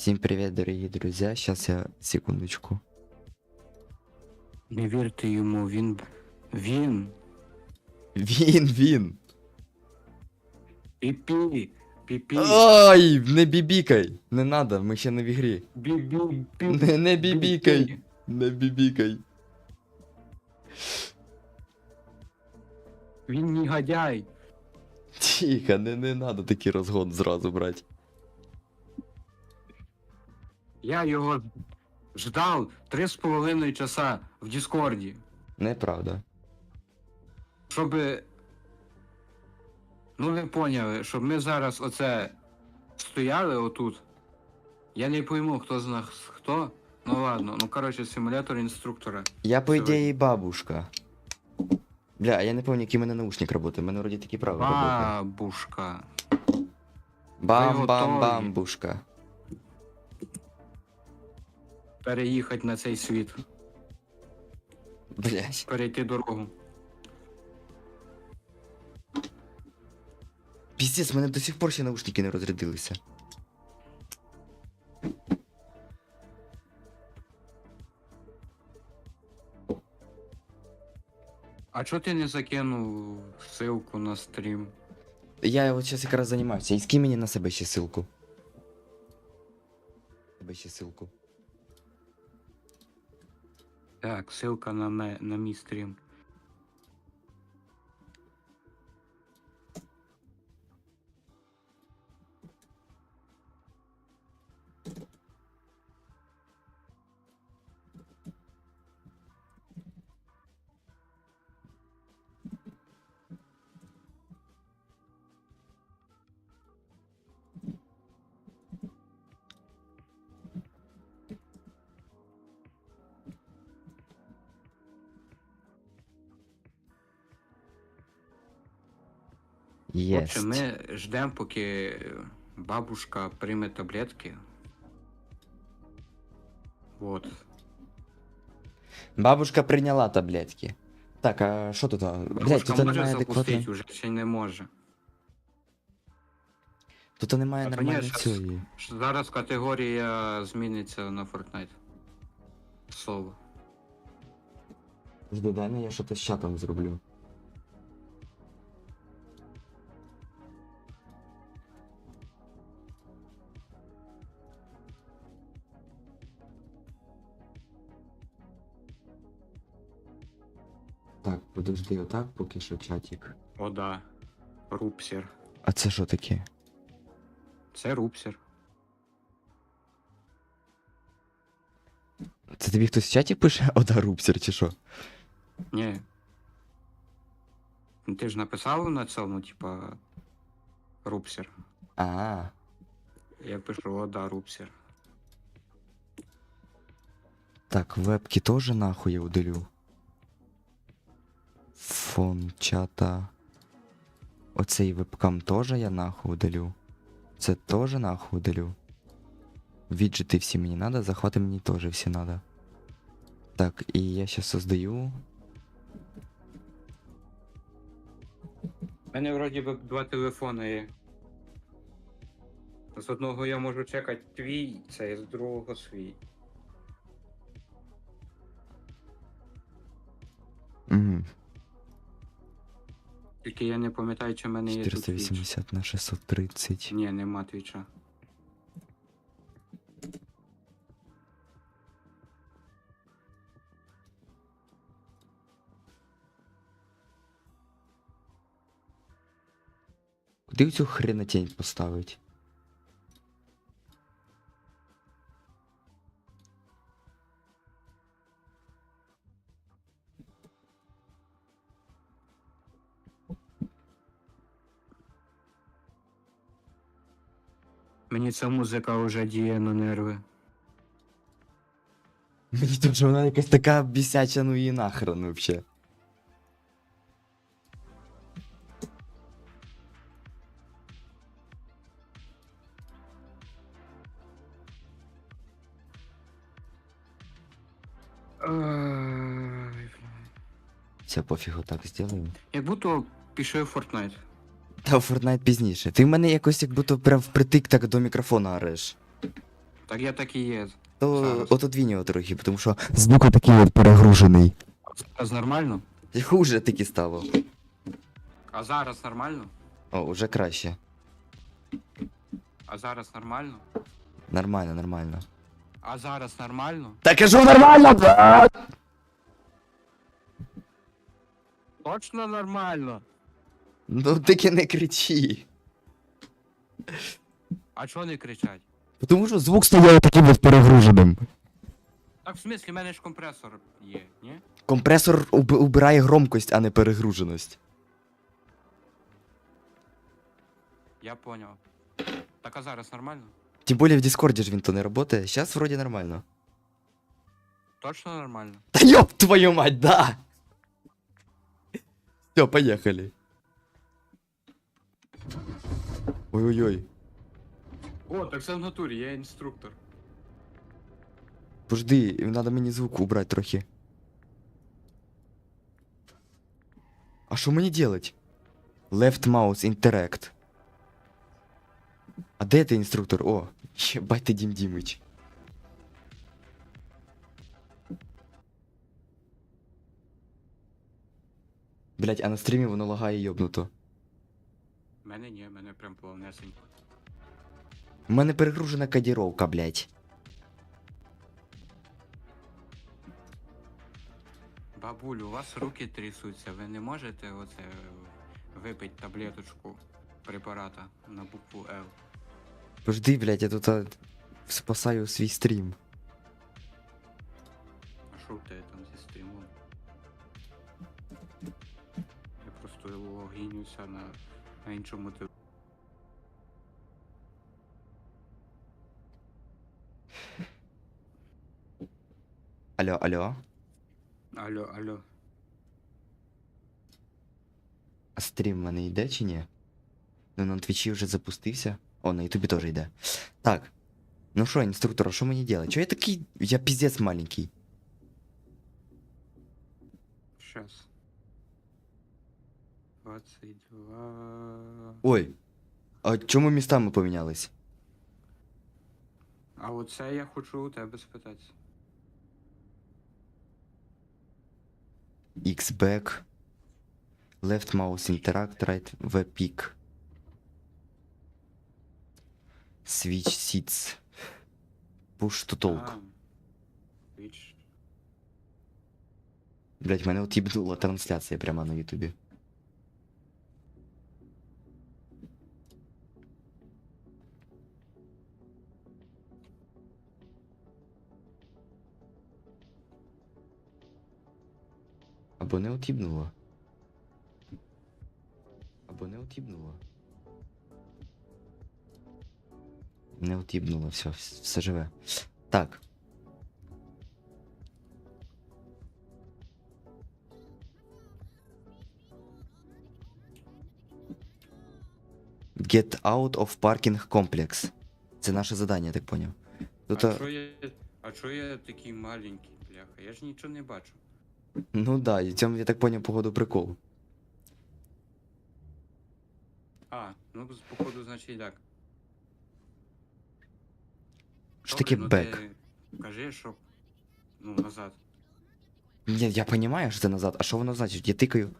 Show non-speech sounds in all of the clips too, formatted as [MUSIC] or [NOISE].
Всем привет, дорогие друзья. Сейчас я секундочку. Не вірте йому, він. Він. Він, він. Піпі. Піпі. Ай, не бібікай. Не надо, ми ще не в ігрі. Бі-бі. Не, не бібікай. Не бібікай. Він негодяй. Тихо, не, не надо такий розгон зразу брати. Я його ждав три з половиною часа в Діскорді. Неправда. Щоб. Ну ви поняли, щоб ми зараз оце стояли отут. Я не пойму, хто з нас хто. Ну ладно, ну коротше, симулятор інструктора. Я, по Сьогодні. ідеї, бабушка. Бля, а я не пам'ятаю, який у мене наушник працює. У мене вроді такі правила працюють. Бабушка. Бам-бам-бамбушка. Переїхати на цей світ. Блять. Перейти дорогу. Піздець, в мене до сих пор ще наушники не розрядилися. А чого ти не закинув ссылку на стрім? Я от зараз якраз займаюся. І скинь мені на себе ще ссылку. Тебе ще ссылку. Так, ссылка на, на мій стрім. Єсть. общем, ми ждемо, поки бабушка прийме таблетки. Вот. Бабушка прийняла таблетки. Так, а що тут? Блять, Бабушка тут може немає запустити адекватної. уже, чи не може. Тут немає А нормальної цієї. Ш- Зараз категорія зміниться на Fortnite. Слово. Жди, дай я щось з чатом зроблю. Подожди, отак поки що чатик. О, да. Рупсер. А це що таке? Це рупсер. Це тобі хтось в чаті пише Ода Рупсер чи що? Ні. Ну, Ти ж написав на цьому, типа. Рупсер. А, Я пишу, о, да, рупсер. так, вебки теж нахуй я удалю. Фон чата. Оцей вебкам теж я нахуй удалю. Це теж нахуй удалю. Віджити всі мені надо, захвати мені теж всі надо. Так, і я сейчас создаю. У мене вроді би два телефони є. З одного я можу чекати твій, це з другого свій. Угу. Тільки я не пам'ятаю, чи в мене є тут твіч. 480 на 630. Ні, нема твіча. Куди цю хренотень поставить? Мені ця музика вже діє на нерви. Мені тут же вона якась така бісяча, ну і нахрен вообще. Ай, бля. Все, пофігу, так зробимо. Як будто пішов Fortnite. Та Fortnite пізніше. Ти в мене якось як будто прям впритик так до мікрофона ореш. Так я так і є. То Зараз. його трохи, тому що звук такий от перегружений. Зараз нормально? Хуже таки стало. А зараз нормально? О, уже краще. А зараз нормально? Нормально, нормально. А зараз нормально? Та кажу нормально, блядь! Точно нормально. Ну таки не кричи. А чого не кричать? Тому що звук стає таким от перегруженим. Так в смислі, в мене ж компресор є, ні? Компресор уб- убирає громкость, а не перегруженість. Я поняв. Так а зараз нормально? Тим більше в Дискорді ж він то не працює. Зараз вроді нормально. Точно нормально? Та ёб твою мать, да! Все, поехали. Ой-ой-ой. О, так це в натурі, я інструктор. Пожди, надо мені звук убрать трохи. А що мені делать? Left mouse interact. А де ти інструктор? О, єбать ти Дім Дімич. Блять, а на стрімі воно лагає йобнуто. Мене ні, мене прям повнесенько. У мене перегружена кодіровка, блять. Бабулю, у вас руки трясуться, ви не можете оце випити таблеточку препарата на букву Л. Пожди, блять, я тут а, спасаю свій стрім. А що в тебе там зі стрімом? Я просто логінюся на, на іншому типу. Алло, алло. Алло, алло. А стрім в мене йде чи ні? Ну на твічі вже запустився. О, на ютубі теж йде. Так. Ну що, інструктор, а що мені делать? Чого я такий. Я піздець маленький. Щас. 22. Ой. А чому містами помінялись? А оце я хочу у тебе спитати. X back. Left mouse interact, right V pick. Switch seats. Push to talk. А, Блять, мене отібнула трансляція прямо на ютубі. Або не отібнуло. Або не отібнуло. Не отібнуло, все, все живе. Так. Get out of parking complex. Це наше задання, я так поняв. Тут, а а, чо я. А чо я такий маленький, бляха? Я ж нічого не бачу. Ну да, і цьому, я так поняв, походу прикол. А, ну з- походу, значить так. Що таке ну бек? ти Кажи, що. Ну, назад. Ні, я розумію, що це назад, а що воно значить? Я тикаю.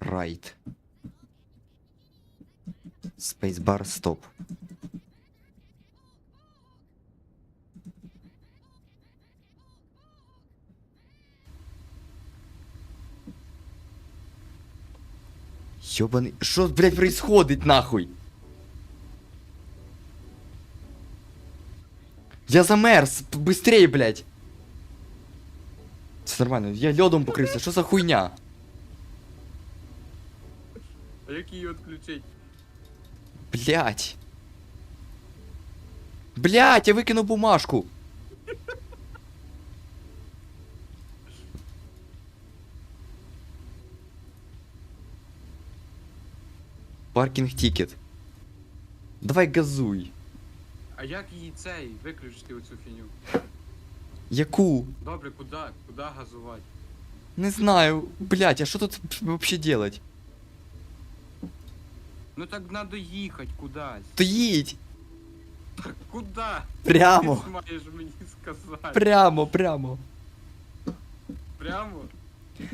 Right. Spacebar stop. Ёбаный... Что, блядь, происходит, нахуй? Я замерз! п- Быстрее, блядь! Все нормально, я льодом покрився, що за хуйня? А як її відключить? Блять. Блять, я викинув бумажку. Паркінг тікет. Давай газуй. А як її цей виключити оцю фіню? Яку? Добре, куди? Куди газувати? Не знаю. Блять, а що тут вообще делать? Ну так надо їхати кудись. То їдь! Куда? Прямо! Ти маєш мені сказати. Прямо, прямо. Прямо?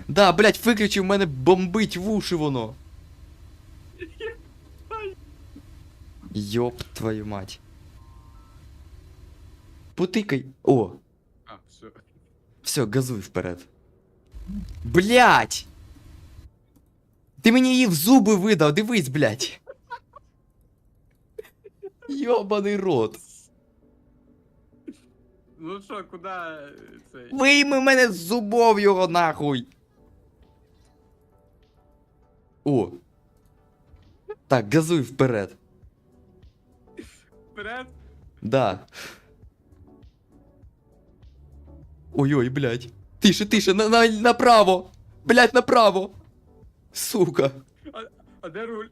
Да, блять, виключи, в мене бомбить в уші воно. Йоп твою мать. Потикай. О, А, все. все, газуй вперед. Блять! Ти мені її в зуби видав, дивись, блять. Йобаний рот. Ну що, куди е, цей? Вийми мене з зубов його нахуй. О. Так, газуй вперед. Вперед? Да. Ой-ой, блядь. Тише, тише, на, на, направо. Блядь, направо. Сука. А де руль?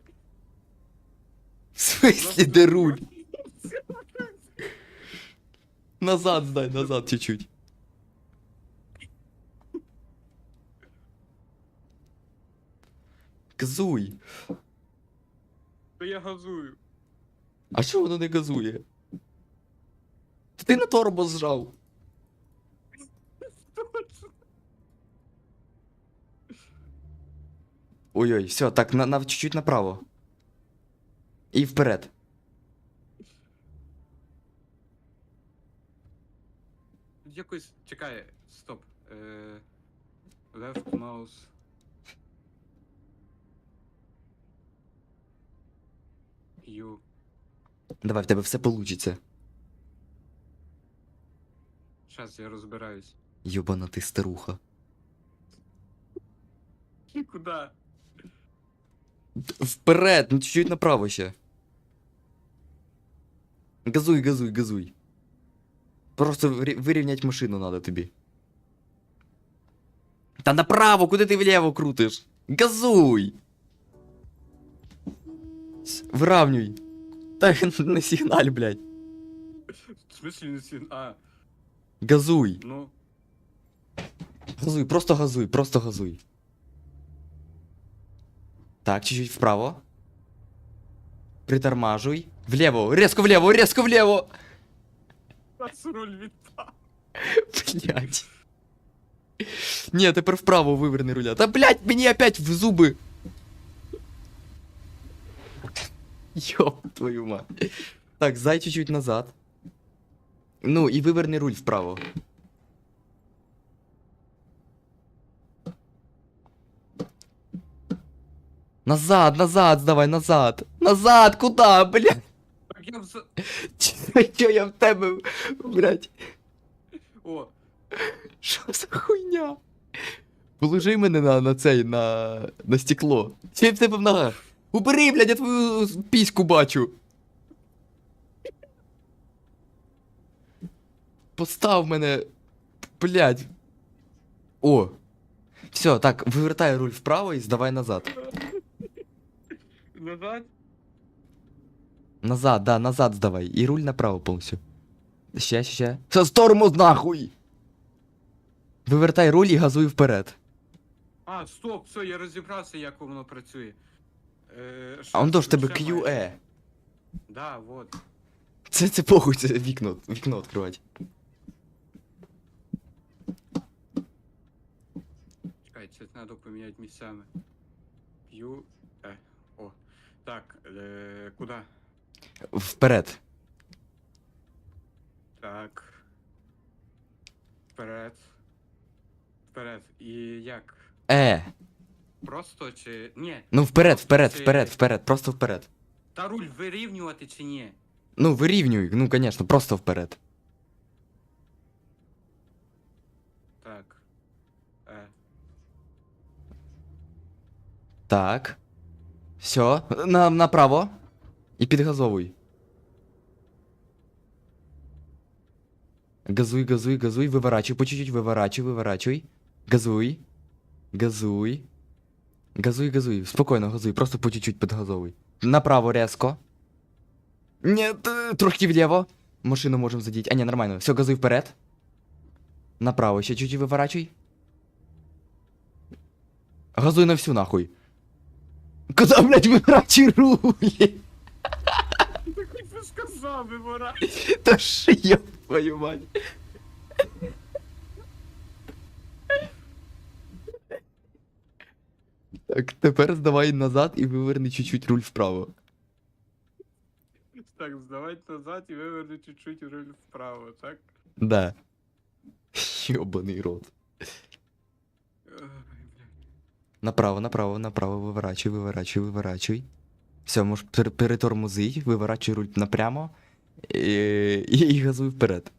В смысле, де руль? Назад сдай, назад чуть-чуть. Газуй. То я газую. А що воно не газує? Ти на торбо зжав. Ой-ой, все, так, на, на, чуть-чуть направо. І вперед. Якось. Чекай, стоп. Е... Left mouse. U. Давай, в тебе все получиться. Щас я розбираюсь. Йобана ти старуха. І куди? Вперед, ну чуть-чуть направо ще. Газуй, газуй, газуй. Просто вирі- вирівнять машину надо тобі. Та направо, куди ти вліво крутиш? Газуй! С- Виравнюй. Та не сигналь, блядь. В смысле не син. А, Газуй. ну. Газуй, просто газуй, просто газуй. Так, чуть-чуть вправо. Притормажуй. Влево, резко влево, резко влево. Нас руль відпав. Блять. Ні, тепер вправо виверни руля. Та блять, мені опять в зуби. Йоп, твою мать. Так, зай чуть-чуть назад. Ну, і виверни руль вправо. Назад, назад, давай, назад. Назад, куда, блядь? Так я вза... Чо я в тебе, блядь? О, Що за хуйня? Положи мене на, на цей, на, на стекло. Чи я в тебе в ногах? Убери, блядь, я твою піську бачу. Постав мене. Блядь. О. Все, так, вивертай руль вправо і здавай назад. назад? Назад, да, назад здавай. І руль направо повністю. Ще, ще, ще. Все, тормоз нахуй! Вивертай руль і газуй вперед. А, стоп, все, я розібрався, як воно працює. Е, А он що- ж тебе? QE. Да, вот. Це, це похуй, це вікно, вікно відкривати. Чекай, це треба поміняти місцями. Q, E. О. Так, е, куди? Вперед. Так. Вперед. Вперед. І як? Е. Просто чи. Ні. Ну вперед, вперед, Чи- вперед, вперед, просто вперед. Та руль вирівнювати чи ні? Ну, вирівнюй, ну, конечно, просто вперед. Так. Е. Так. Все. На, направо. І підгазовуй. Газуй, газуй, газуй, виворачуй, по чуть-чуть виворачуй, виворачуй. Газуй. Газуй. Газуй, газуй. Спокійно газуй, просто по чуть-чуть підгазовуй. Направо резко. Ні, т- трошки вліво. Машину можемо задіти. А, ні, нормально. Все, газуй вперед. Направо, ще чуть-чуть виворачуй. Газуй на всю нахуй. Куда, блядь, виворачуй? Так ти сказав, вибора. Та ж я твою мать. Так, тепер здавай назад і виверни чуть-чуть руль вправо. Так, здавайте назад і виверни чуть-чуть руль вправо, так? Да. Ёбаний рот. Направо, направо, направо, виворачуй, виворачуй, виворачуй. Все, можеш пер- перетормозить, виворачуй руль напрямо і, і, і газуй вперед.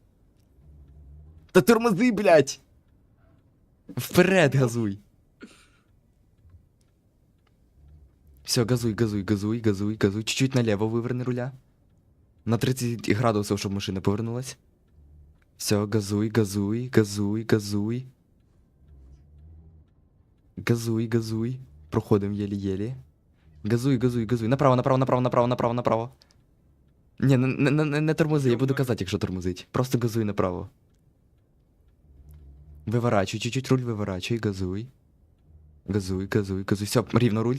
Та тормози, блядь! Вперед газуй. Все, газуй, газуй, газуй, газуй, газуй. Чуть-чуть налево виверни руля. На 30 градусів, щоб машина повернулась. Все, газуй, газуй, газуй, газуй. Газуй, газуй. Проходим єлі-єлі. Газуй, газуй, газуй. Направо, направо, направо, направо, направо, направо. Не, не, не, не тормози, я буду казати, якщо тормозить. Просто газуй направо. Виворачуй, чуть-чуть руль виворачуй, газуй. Газуй, газуй, газуй. Все, рівно руль.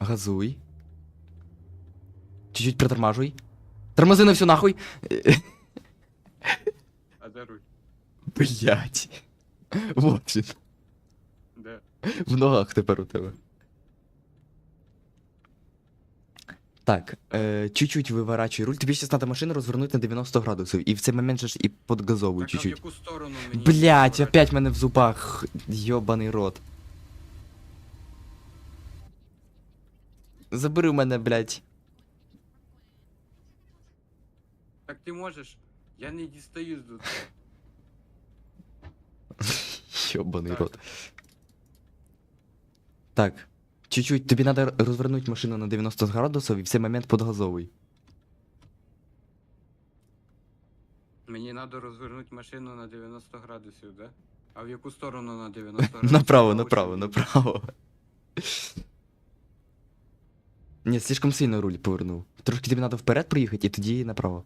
Газуй. Чуть-чуть притормажуй. Тормози на всю нахуй. А де руль? Блять. Вот він. Де? В ногах тепер у тебе. Так, е, чуть-чуть виворачуй руль. Тобі зараз треба машину розвернути на 90 градусів. І в цей момент же ж і подгазовуй Так, а в чуть-чуть. яку сторону мені? Блять, виворачувати? опять мене в зубах. Йобаний рот. Забери мене, блять. Так ти можеш. Я не дістаюсь до того. [LAUGHS] Йобаний Так. рот. Так. Чуть-чуть, тобі треба розвернути машину на 90 градусів і в цей момент подгазовуй. Мені треба розвернути машину на 90 градусів, да? А в яку сторону на [LAUGHS] 90 градусів? Направо, направо, направо. Ні, слишком сильно руль повернув. Трошки тобі треба вперед проїхати і тоді направо.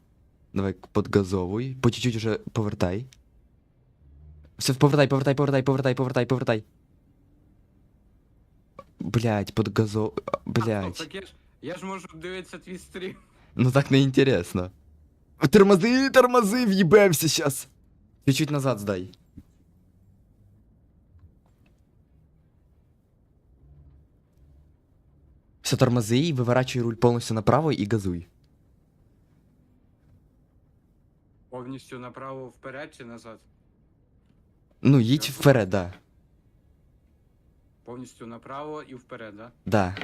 Давай подгазовуй. По чуть-чуть уже повертай. Все, повертай, повертай, повертай, повертай, повертай, повертай. Блять, подгазов... А, стоп, Блять. так я ж, я ж можу дивитися твій стрім. Ну так не интересно. Тормози, тормози, в'їбемся сейчас. Чуть-чуть назад сдай. Все, тормози и выворачивай руль полностью направо и газуй. Повністю направо вперед чи назад? Ну, їдь вперед, да. Повністю направо і вперед, да? Да.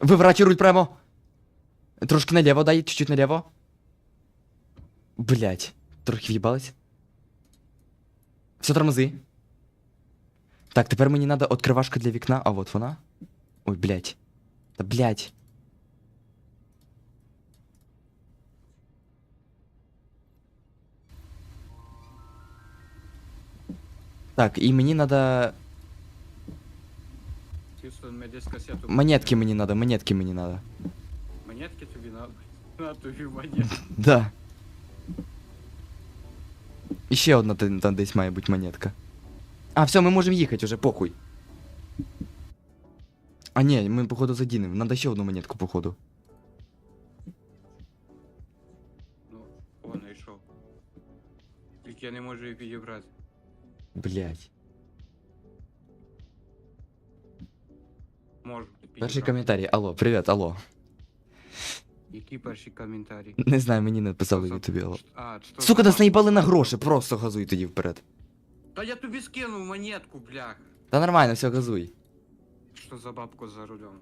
Виворачивай руль прямо. Трошки налево дай, чуть-чуть налево. Блять, трохи в'їбались. Все, тормози. Так, тепер мені надо откривашка для вікна, а вот вона. Ой, блять. Та блять. Так, і мені надо. Хьюстон, ми десь касету. Монетки мені надо, монетки мені надо. Монетки тобі надо. На тобі монетки. Да. І ще одна та- там десь має бути монетка. А, все, ми можемо їхати уже, похуй. А ні, ми походу задінемо. Надо ще одну монетку, походу. Ну, о, знайшов. Тільки я не можу її підібрати. Блять. Можу. підібрати. Перший коментарій. Алло, привіт, алло. Які перші коментарі? Не знаю, мені написали в ютубі, алло. А, що Сука, нас наїбали на гроші, просто газуй тоді вперед. Та я тобі скинув монетку, блях. Та нормально, все, газуй. Что за бабку за рулем?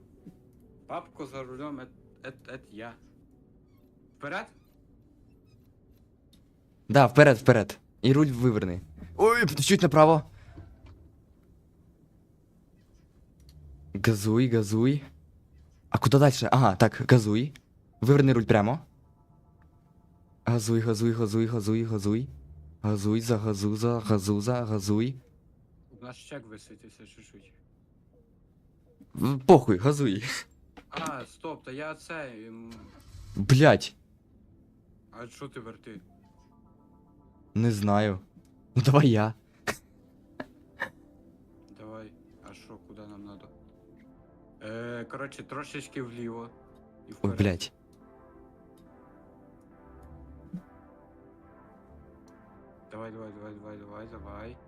Бабку за рулем, это, это, это я. Вперед? Да, вперед, вперед. І руль виверни. Ой, чуть направо. Газуй, газуй. А куди далі? Ага, так, газуй. Виверни руль прямо. Газуй, газуй, газуй, газуй, газуй. Газуй, загазуза, газуза, газуй. У нас чек висвітився чуть-чуть. В- Похуй, газуй. А, стоп, та я це. ем, Блять, А що ти верти? не знаю. Ну давай я. Давай. А що, куди? нам надо. Е, коротше, трошечки вліво. І Ой, вперед. Блядь. Давай, давай, давай, давай, давай, давай.